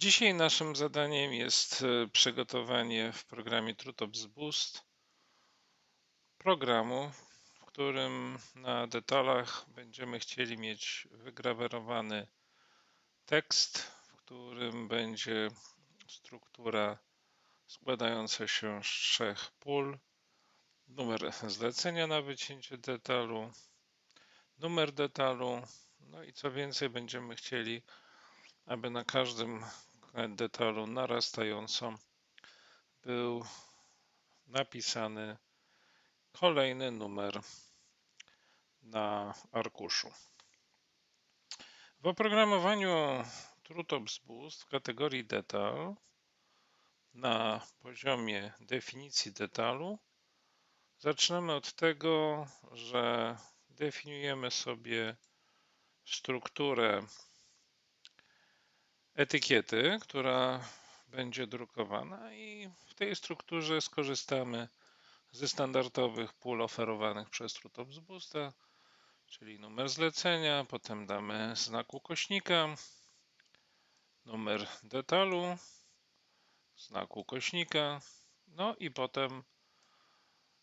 Dzisiaj naszym zadaniem jest e, przygotowanie w programie TrueTops Boost programu, w którym na detalach będziemy chcieli mieć wygrawerowany tekst, w którym będzie struktura składająca się z trzech pól, numer zlecenia na wycięcie detalu, numer detalu, no i co więcej będziemy chcieli aby na każdym detalu narastająco był napisany kolejny numer na arkuszu. W oprogramowaniu TrueTops Boost w kategorii detal na poziomie definicji detalu zaczynamy od tego, że definiujemy sobie strukturę etykiety, która będzie drukowana i w tej strukturze skorzystamy ze standardowych pól oferowanych przez TrueTops Boosta, czyli numer zlecenia, potem damy znak ukośnika, numer detalu, znak ukośnika, no i potem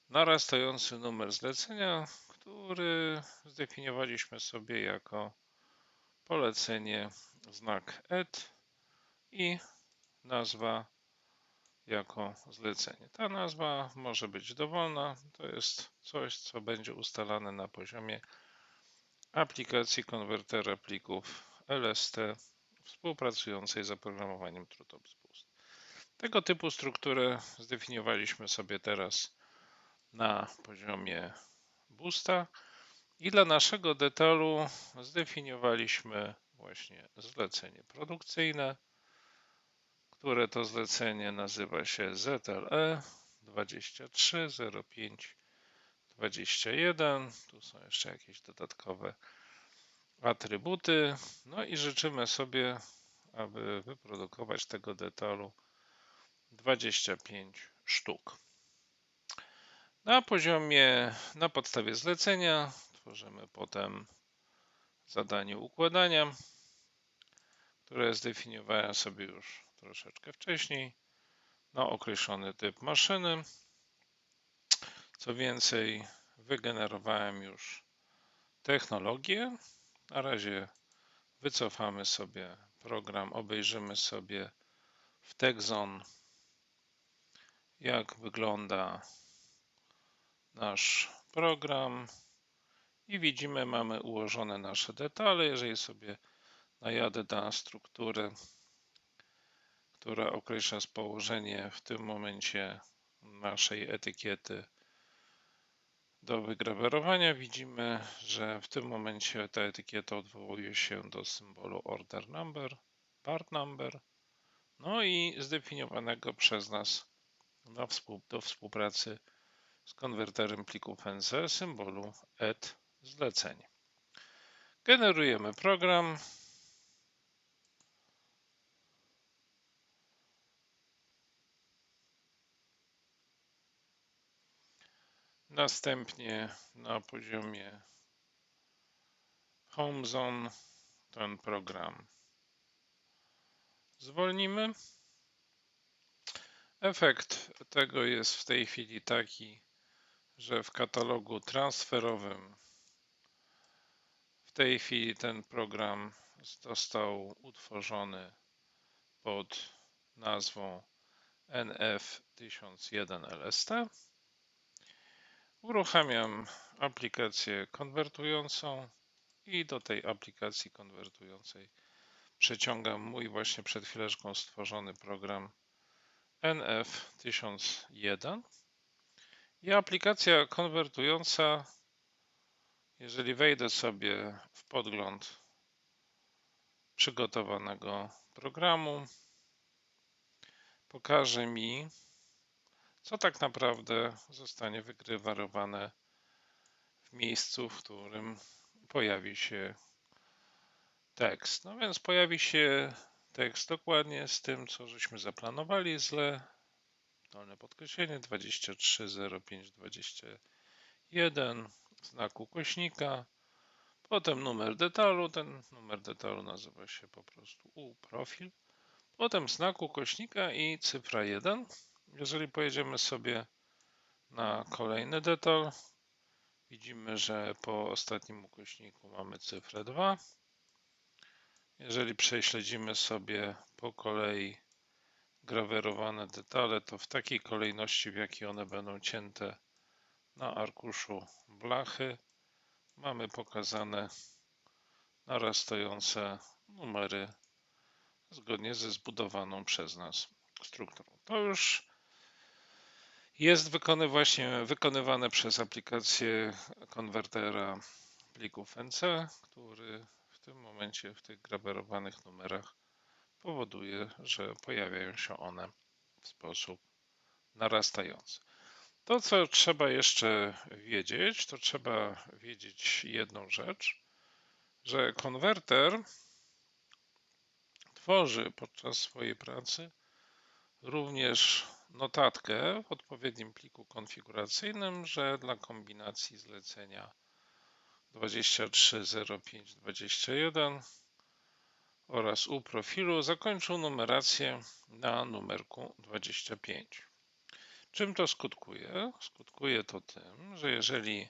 narastający numer zlecenia, który zdefiniowaliśmy sobie jako polecenie znak add i nazwa jako zlecenie. Ta nazwa może być dowolna, to jest coś, co będzie ustalane na poziomie aplikacji konwertera plików LST współpracującej z oprogramowaniem TrueTops Boost. Tego typu strukturę zdefiniowaliśmy sobie teraz na poziomie Boosta i dla naszego detalu zdefiniowaliśmy właśnie zlecenie produkcyjne, które to zlecenie nazywa się ZLE 230521. Tu są jeszcze jakieś dodatkowe atrybuty. No i życzymy sobie, aby wyprodukować tego detalu 25 sztuk. Na poziomie, na podstawie zlecenia tworzymy potem zadanie układania, które zdefiniowałem sobie już troszeczkę wcześniej. No, określony typ maszyny. Co więcej, wygenerowałem już technologię. Na razie wycofamy sobie program, obejrzymy sobie w TechZone, jak wygląda nasz program i widzimy, mamy ułożone nasze detale. Jeżeli sobie najadę na strukturę, która określa położenie w tym momencie naszej etykiety do wygrawerowania, widzimy, że w tym momencie ta etykieta odwołuje się do symbolu order number, part number, no i zdefiniowanego przez nas do współpracy z konwerterem plików NC symbolu add zlecenie. Generujemy program. Następnie na poziomie Home Zone ten program zwolnimy. Efekt tego jest w tej chwili taki, że w katalogu transferowym tej chwili ten program został utworzony pod nazwą NF1001LST. Uruchamiam aplikację konwertującą i do tej aplikacji konwertującej przeciągam mój właśnie przed chwileczką stworzony program NF1001 i aplikacja konwertująca jeżeli wejdę sobie w podgląd przygotowanego programu, pokaże mi, co tak naprawdę zostanie wygrywarowane w miejscu, w którym pojawi się tekst. No więc pojawi się tekst dokładnie z tym, co żeśmy zaplanowali, zle dolne podkreślenie 230521 znak ukośnika, potem numer detalu. Ten numer detalu nazywa się po prostu U profil. Potem znak ukośnika i cyfra 1. Jeżeli pojedziemy sobie na kolejny detal, widzimy, że po ostatnim ukośniku mamy cyfrę 2. Jeżeli prześledzimy sobie po kolei grawerowane detale, to w takiej kolejności, w jakiej one będą cięte na arkuszu blachy, mamy pokazane narastające numery zgodnie ze zbudowaną przez nas strukturą. To już jest właśnie wykonywane przez aplikację konwertera plików NC, który w tym momencie w tych grawerowanych numerach powoduje, że pojawiają się one w sposób narastający. To, co trzeba jeszcze wiedzieć, to trzeba wiedzieć jedną rzecz, że konwerter tworzy podczas swojej pracy również notatkę w odpowiednim pliku konfiguracyjnym, że dla kombinacji zlecenia 230521 oraz u profilu zakończył numerację na numerku 25. Czym to skutkuje? Skutkuje to tym, że jeżeli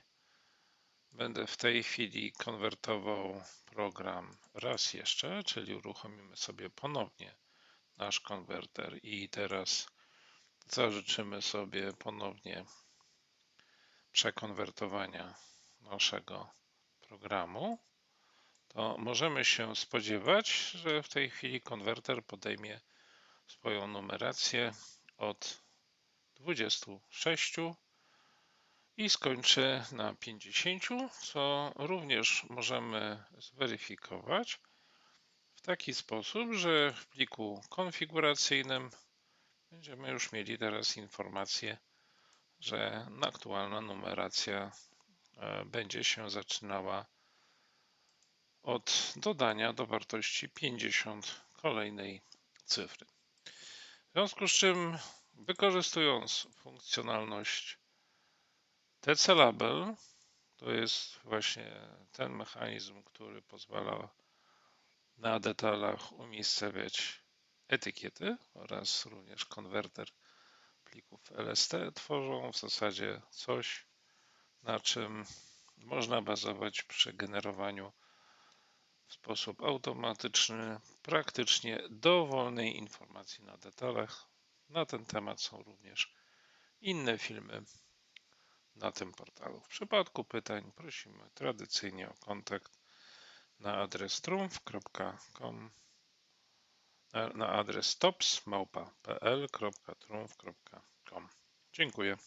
będę w tej chwili konwertował program raz jeszcze, czyli uruchomimy sobie ponownie nasz konwerter i teraz zażyczymy sobie ponownie przekonwertowania naszego programu, to możemy się spodziewać, że w tej chwili konwerter podejmie swoją numerację od 26 i skończy na 50, co również możemy zweryfikować w taki sposób, że w pliku konfiguracyjnym będziemy już mieli teraz informację, że aktualna numeracja e, będzie się zaczynała od dodania do wartości 50 kolejnej cyfry. W związku z czym, wykorzystując funkcjonalność TC Label, to jest właśnie ten mechanizm, który pozwala na detalach umiejscowiać etykiety oraz również konwerter plików LST tworzą w zasadzie coś, na czym można bazować przy generowaniu w sposób automatyczny praktycznie dowolnej informacji na detalach. Na ten temat są również inne filmy na tym portalu. W przypadku pytań prosimy tradycyjnie o kontakt na adres trumf.com na adres tops.pl.trumf.com. Dziękuję.